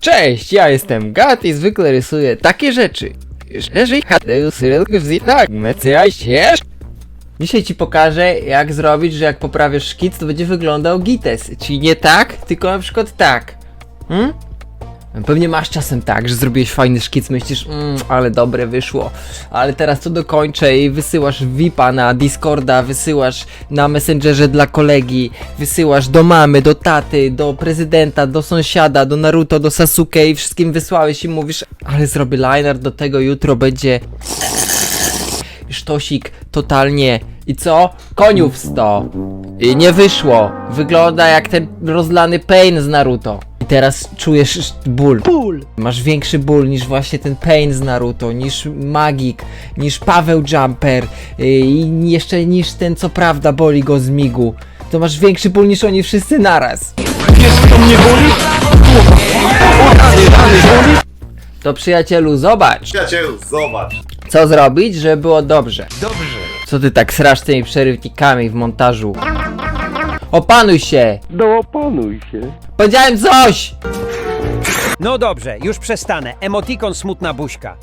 Cześć, ja jestem Gat i zwykle rysuję takie rzeczy. Tak. Dzisiaj ci pokażę, jak zrobić, że jak poprawisz szkic, to będzie wyglądał gites. Czyli nie tak, tylko na przykład tak. Hmm? Pewnie masz czasem tak, że zrobiłeś fajny szkic, myślisz, mm, ale dobre wyszło, ale teraz to dokończę i wysyłasz VIPa na Discorda, wysyłasz na Messengerze dla kolegi, wysyłasz do mamy, do taty, do prezydenta, do sąsiada, do Naruto, do Sasuke i wszystkim wysłałeś i mówisz, ale zrobię liner, do tego jutro będzie sztosik totalnie. I co? Koniów 100. I nie wyszło. Wygląda jak ten rozlany Pain z Naruto. Teraz czujesz sz- ból. Ból! Masz większy ból niż właśnie ten Pain z Naruto, niż Magik, niż Paweł Jumper yy, i jeszcze niż ten co prawda boli go z migu. To masz większy ból niż oni wszyscy naraz. To przyjacielu, zobacz, Przyjacielu, zobacz. co zrobić, żeby było dobrze. Dobrze. Co ty tak srasz tymi przerywnikami w montażu? Opanuj się! No opanuj się. Powiedziałem coś! No dobrze, już przestanę. Emotikon smutna buźka.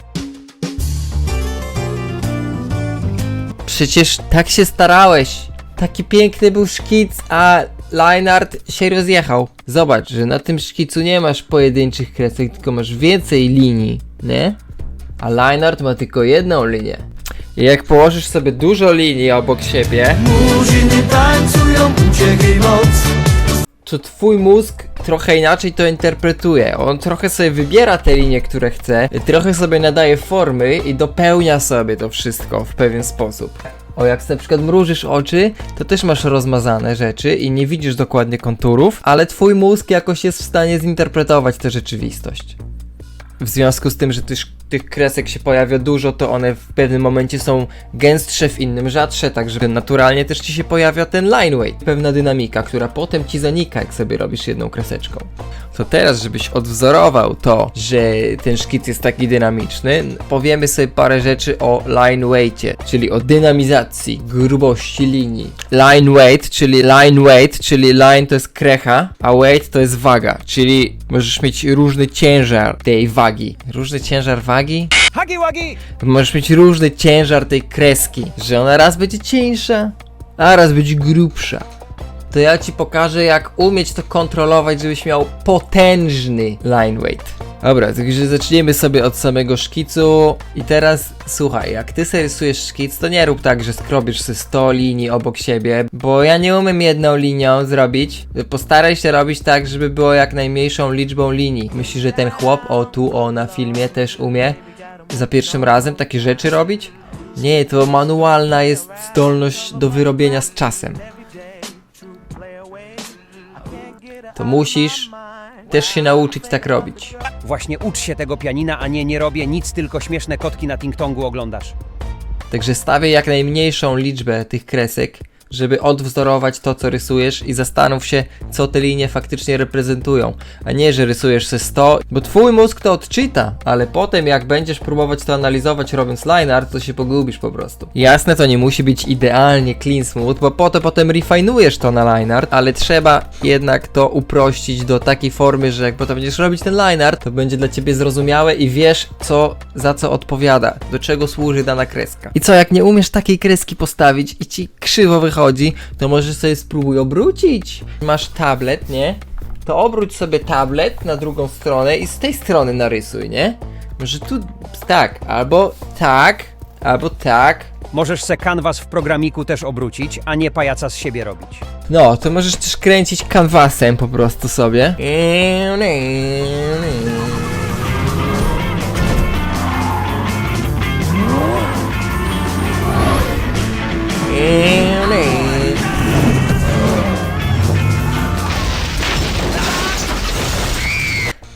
Przecież tak się starałeś. Taki piękny był szkic, a Leinart się rozjechał. Zobacz, że na tym szkicu nie masz pojedynczych kresek, tylko masz więcej linii, nie? A Leinart ma tylko jedną linię. I jak położysz sobie dużo linii obok siebie, tańcują moc to twój mózg trochę inaczej to interpretuje. On trochę sobie wybiera te linie, które chce, trochę sobie nadaje formy i dopełnia sobie to wszystko w pewien sposób. O, jak na przykład mrużysz oczy, to też masz rozmazane rzeczy i nie widzisz dokładnie konturów, ale twój mózg jakoś jest w stanie zinterpretować tę rzeczywistość. W związku z tym, że tych, tych kresek się pojawia dużo, to one w pewnym momencie są gęstsze, w innym rzadsze, także naturalnie też ci się pojawia ten line weight, pewna dynamika, która potem ci zanika, jak sobie robisz jedną kreseczką. To teraz, żebyś odwzorował to, że ten szkic jest taki dynamiczny, powiemy sobie parę rzeczy o line weightie, czyli o dynamizacji, grubości linii. Line weight, czyli line weight, czyli line to jest krecha, a weight to jest waga, czyli możesz mieć różny ciężar tej wagi. Różny ciężar wagi? Hagi wagi! Możesz mieć różny ciężar tej kreski, że ona raz będzie cieńsza, a raz będzie grubsza. To ja ci pokażę, jak umieć to kontrolować, żebyś miał potężny line weight. Dobra, także zaczniemy sobie od samego szkicu. I teraz słuchaj, jak ty sobie rysujesz szkic, to nie rób tak, że skrobisz sobie 100 linii obok siebie, bo ja nie umiem jedną linią zrobić. Postaraj się robić tak, żeby było jak najmniejszą liczbą linii. Myślisz, że ten chłop, o tu, o na filmie też umie za pierwszym razem takie rzeczy robić? Nie, to manualna jest zdolność do wyrobienia z czasem. To musisz też się nauczyć tak robić. Właśnie ucz się tego pianina, a nie nie robię nic, tylko śmieszne kotki na TikToku oglądasz. Także stawię jak najmniejszą liczbę tych kresek, żeby odwzorować to, co rysujesz i zastanów się, co te linie faktycznie reprezentują. A nie, że rysujesz se 100, bo twój mózg to odczyta, ale potem jak będziesz próbować to analizować robiąc line art, to się pogubisz po prostu. Jasne, to nie musi być idealnie clean smooth, bo po to potem refinujesz to na line art, ale trzeba jednak to uprościć do takiej formy, że jak potem będziesz robić ten line art, to będzie dla ciebie zrozumiałe i wiesz, co za co odpowiada, do czego służy dana kreska. I co, jak nie umiesz takiej kreski postawić i ci krzywo wychodzi, to możesz sobie spróbuj obrócić. Masz tablet, nie? To obróć sobie tablet na drugą stronę i z tej strony narysuj, nie? Może tu tak, albo tak, albo tak. Możesz se kanwas w programiku też obrócić, a nie pajaca z siebie robić. No, to możesz też kręcić kanwasem po prostu sobie.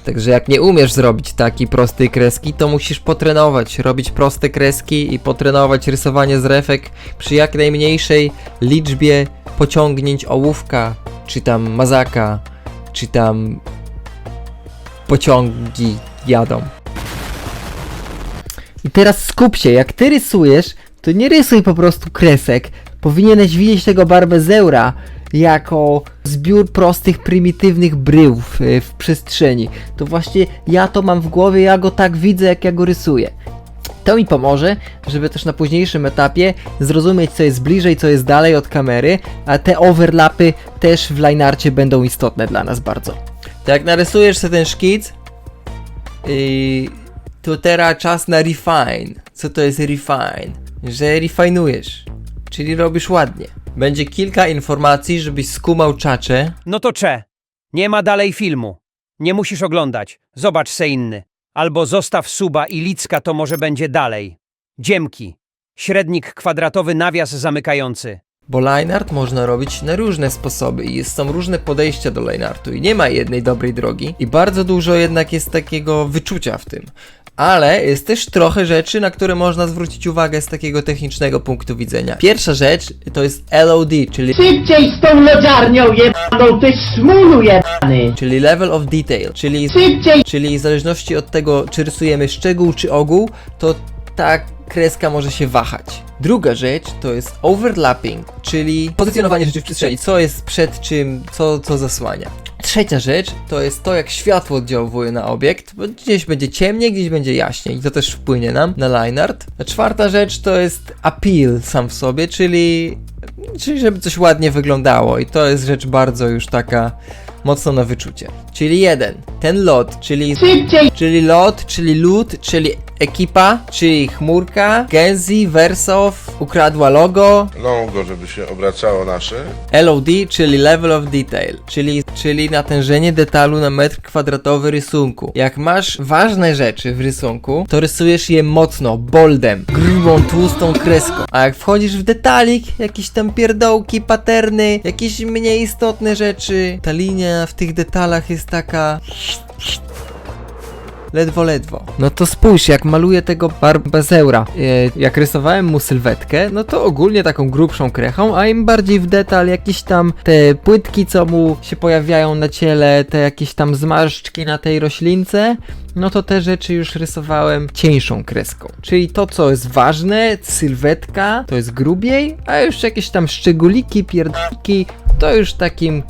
Także jak nie umiesz zrobić takiej prostej kreski, to musisz potrenować, robić proste kreski i potrenować rysowanie z refek przy jak najmniejszej liczbie pociągnięć ołówka, czy tam mazaka, czy tam pociągi jadą. I teraz skup się, jak ty rysujesz, to nie rysuj po prostu kresek. Powinieneś widzieć tego barbezeura, jako zbiór prostych, prymitywnych brył w, w przestrzeni. To właśnie ja to mam w głowie, ja go tak widzę, jak ja go rysuję. To mi pomoże, żeby też na późniejszym etapie zrozumieć, co jest bliżej, co jest dalej od kamery, a te overlapy też w linearcie będą istotne dla nas bardzo. Tak jak narysujesz sobie ten szkic, yy, to teraz czas na refine. Co to jest refine? Że refinujesz, czyli robisz ładnie. Będzie kilka informacji, żebyś skumał czacze. No to cze. Nie ma dalej filmu. Nie musisz oglądać. Zobacz se inny. Albo zostaw suba i licka to może będzie dalej. Dziemki. Średnik kwadratowy nawias zamykający. Bo lineart można robić na różne sposoby i są różne podejścia do lineartu i nie ma jednej dobrej drogi i bardzo dużo jednak jest takiego wyczucia w tym. Ale jest też trochę rzeczy, na które można zwrócić uwagę z takiego technicznego punktu widzenia. Pierwsza rzecz to jest LOD, czyli, Szybciej z tą lodziarnią jebaną, ty szmulu jebany! czyli level of detail, czyli Szybciej! Czyli w zależności od tego, czy rysujemy szczegół czy ogół, to ta kreska może się wahać. Druga rzecz to jest overlapping, czyli pozycjonowanie rzeczy w przestrzeni, co jest przed czym, co, co zasłania. Trzecia rzecz to jest to, jak światło oddziałuje na obiekt, bo gdzieś będzie ciemniej, gdzieś będzie jaśniej i to też wpłynie nam na line art. A czwarta rzecz to jest appeal sam w sobie, czyli, czyli żeby coś ładnie wyglądało i to jest rzecz bardzo już taka mocno na wyczucie. Czyli jeden, ten lot, czyli! Czyli lot, czyli lud, czyli ekipa, czyli chmurka, Genzi, Versof, ukradła logo, logo, żeby się obracało nasze. LOD, czyli level of detail, czyli, czyli natężenie detalu na metr kwadratowy rysunku. Jak masz ważne rzeczy w rysunku, to rysujesz je mocno, boldem, grubą, tłustą kreską. A jak wchodzisz w detalik, jakieś tam pierdołki, paterny, jakieś mniej istotne rzeczy, ta linia w tych detalach jest taka... Ledwo, ledwo. No to spójrz, jak maluję tego barbezeura. E, jak rysowałem mu sylwetkę, no to ogólnie taką grubszą krechą, a im bardziej w detal jakieś tam te płytki, co mu się pojawiają na ciele, te jakieś tam zmarszczki na tej roślince, no to te rzeczy już rysowałem cieńszą kreską. Czyli to, co jest ważne, sylwetka, to jest grubiej, a już jakieś tam szczególiki, pierdolki, to już takim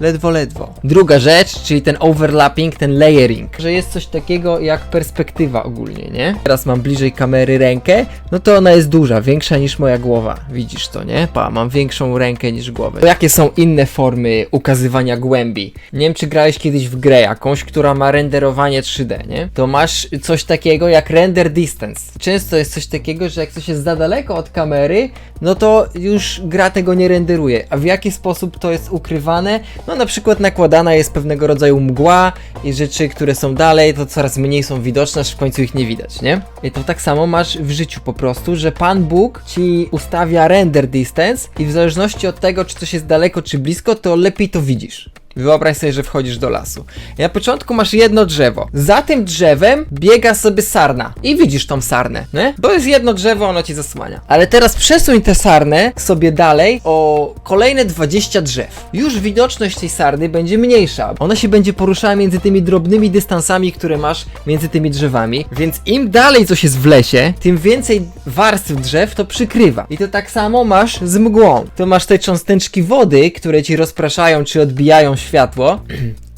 Ledwo, ledwo. Druga rzecz, czyli ten overlapping, ten layering, że jest coś takiego jak perspektywa ogólnie, nie? Teraz mam bliżej kamery rękę, no to ona jest duża, większa niż moja głowa. Widzisz to, nie? Pa, mam większą rękę niż głowę. To jakie są inne formy ukazywania głębi? Nie wiem, czy grałeś kiedyś w grę jakąś, która ma renderowanie 3D, nie? To masz coś takiego jak render distance. Często jest coś takiego, że jak coś jest za daleko od kamery, no to już gra tego nie renderuje. A w jaki sposób to jest ukrywane? No na przykład nakładana jest pewnego rodzaju mgła i rzeczy, które są dalej, to coraz mniej są widoczne, aż w końcu ich nie widać, nie? I to tak samo masz w życiu po prostu, że Pan Bóg ci ustawia render distance i w zależności od tego, czy coś jest daleko, czy blisko, to lepiej to widzisz. Wyobraź sobie, że wchodzisz do lasu. I na początku masz jedno drzewo. Za tym drzewem biega sobie sarna. I widzisz tą sarnę, nie? Bo jest jedno drzewo, ono ci zasłania. Ale teraz przesuń tę sarnę sobie dalej o kolejne 20 drzew. Już widoczność tej sarny będzie mniejsza. Ona się będzie poruszała między tymi drobnymi dystansami, które masz między tymi drzewami. Więc im dalej coś jest w lesie, tym więcej warstw drzew to przykrywa. I to tak samo masz z mgłą. To masz te cząsteczki wody, które ci rozpraszają czy odbijają światło.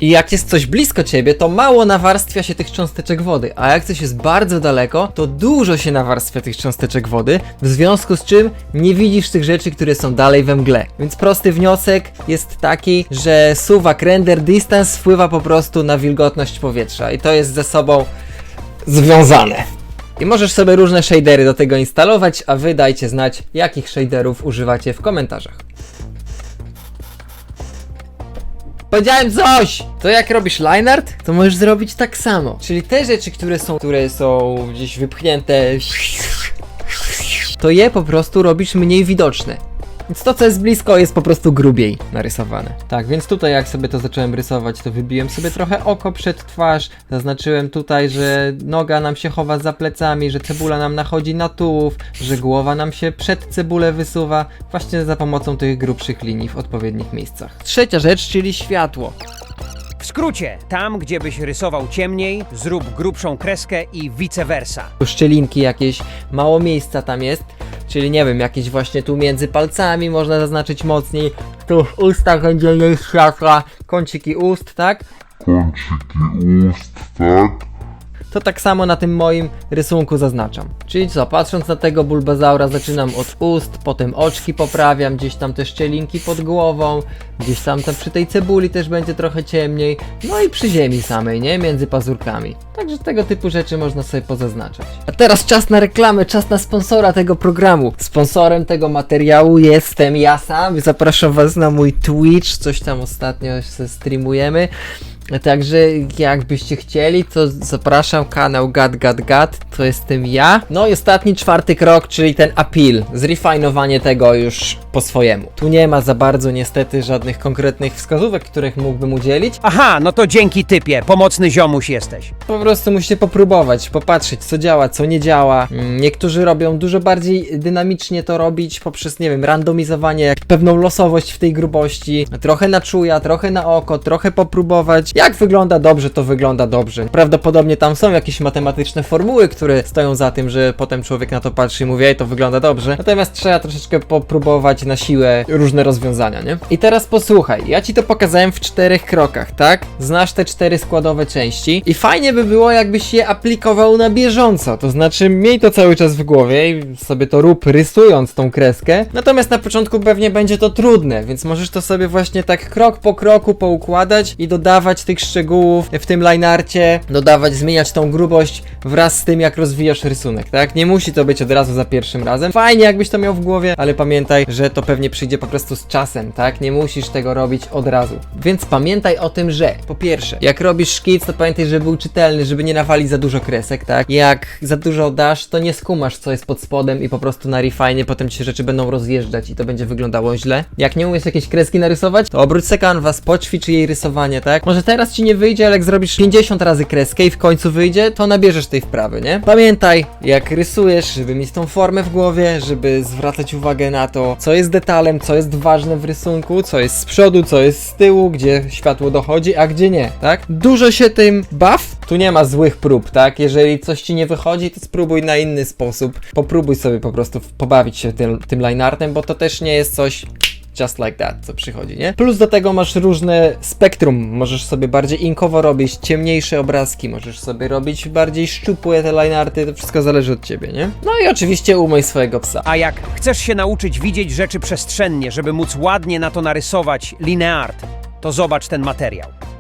I jak jest coś blisko ciebie, to mało nawarstwia się tych cząsteczek wody, a jak coś jest bardzo daleko, to dużo się nawarstwia tych cząsteczek wody, w związku z czym nie widzisz tych rzeczy, które są dalej we mgle. Więc prosty wniosek jest taki, że suwak render distance wpływa po prostu na wilgotność powietrza i to jest ze sobą związane. I możesz sobie różne shadery do tego instalować, a wy dajcie znać, jakich shaderów używacie w komentarzach. Powiedziałem coś! To jak robisz line art, to możesz zrobić tak samo. Czyli te rzeczy, które są, które są gdzieś wypchnięte, to je po prostu robisz mniej widoczne. Więc to, co jest blisko, jest po prostu grubiej narysowane. Tak, więc tutaj jak sobie to zacząłem rysować, to wybiłem sobie trochę oko przed twarz, zaznaczyłem tutaj, że noga nam się chowa za plecami, że cebula nam nachodzi na tułów, że głowa nam się przed cebulę wysuwa, właśnie za pomocą tych grubszych linii w odpowiednich miejscach. Trzecia rzecz, czyli światło. W skrócie, tam gdzie byś rysował ciemniej, zrób grubszą kreskę i vice versa. szczelinki jakieś, mało miejsca tam jest. Czyli nie wiem, jakieś właśnie tu między palcami można zaznaczyć mocniej, tu w ustach będzie mniej światła, kąciki ust, tak? kąciki ust, tak? To tak samo na tym moim rysunku zaznaczam. Czyli co, patrząc na tego bulbazaura zaczynam od ust, potem oczki poprawiam, gdzieś tam te szczelinki pod głową, gdzieś tam, tam przy tej cebuli też będzie trochę ciemniej, no i przy ziemi samej, nie? Między pazurkami. Także tego typu rzeczy można sobie pozaznaczać. A teraz czas na reklamę, czas na sponsora tego programu. Sponsorem tego materiału jestem ja sam. Zapraszam was na mój Twitch, coś tam ostatnio streamujemy. Także jakbyście chcieli, to zapraszam kanał Gad Gad Gad, to jestem ja. No i ostatni, czwarty krok, czyli ten appeal, zrefajnowanie tego już po swojemu. Tu nie ma za bardzo niestety żadnych konkretnych wskazówek, których mógłbym udzielić. Aha, no to dzięki typie, pomocny ziomuś jesteś. Po prostu musicie popróbować, popatrzeć co działa, co nie działa. Mm, Niektórzy robią dużo bardziej dynamicznie to robić poprzez, nie wiem, randomizowanie, jak pewną losowość w tej grubości. Trochę na czuja, trochę na oko, trochę popróbować. Jak wygląda dobrze, to wygląda dobrze. Prawdopodobnie tam są jakieś matematyczne formuły, które stoją za tym, że potem człowiek na to patrzy i mówi, ej, to wygląda dobrze. Natomiast trzeba troszeczkę popróbować na siłę różne rozwiązania, nie? I teraz posłuchaj, ja ci to pokazałem w czterech krokach, tak? Znasz te cztery składowe części i fajnie by było, jakbyś je aplikował na bieżąco. To znaczy, miej to cały czas w głowie i sobie to rób rysując tą kreskę. Natomiast na początku pewnie będzie to trudne, więc możesz to sobie właśnie tak krok po kroku poukładać i dodawać tych szczegółów w tym linearcie, dodawać, zmieniać tą grubość wraz z tym, jak rozwijasz rysunek, tak? Nie musi to być od razu za pierwszym razem. Fajnie, jakbyś to miał w głowie, ale pamiętaj, że to pewnie przyjdzie po prostu z czasem, tak? Nie musisz tego robić od razu. Więc pamiętaj o tym, że po pierwsze, jak robisz szkic, to pamiętaj, żeby był czytelny, żeby nie nawalić za dużo kresek, tak? Jak za dużo dasz, to nie skumasz, co jest pod spodem i po prostu na refine potem ci się rzeczy będą rozjeżdżać i to będzie wyglądało źle. Jak nie umiesz jakieś kreski narysować, to obróć se canvas, poćwicz jej rysowanie, tak? Może teraz ci nie wyjdzie, ale jak zrobisz 50 razy kreskę i w końcu wyjdzie, to nabierzesz tej wprawy, nie? Pamiętaj, jak rysujesz, żeby mieć tą formę w głowie, żeby zwracać uwagę na to, co jest detalem, co jest ważne w rysunku, co jest z przodu, co jest z tyłu, gdzie światło dochodzi, a gdzie nie, tak? Dużo się tym baw, tu nie ma złych prób, tak? Jeżeli coś ci nie wychodzi, to spróbuj na inny sposób. Popróbuj sobie po prostu pobawić się tym, tym lineartem, bo to też nie jest coś just like that, co przychodzi, nie? Plus do tego masz różne spektrum, możesz sobie bardziej inkowo robić, ciemniejsze obrazki, możesz sobie robić bardziej szczupłe te linearty, to wszystko zależy od ciebie, nie? No i oczywiście umyj swojego psa. A jak chcesz się nauczyć widzieć rzeczy przestrzennie, żeby móc ładnie na to narysować lineart, to zobacz ten materiał.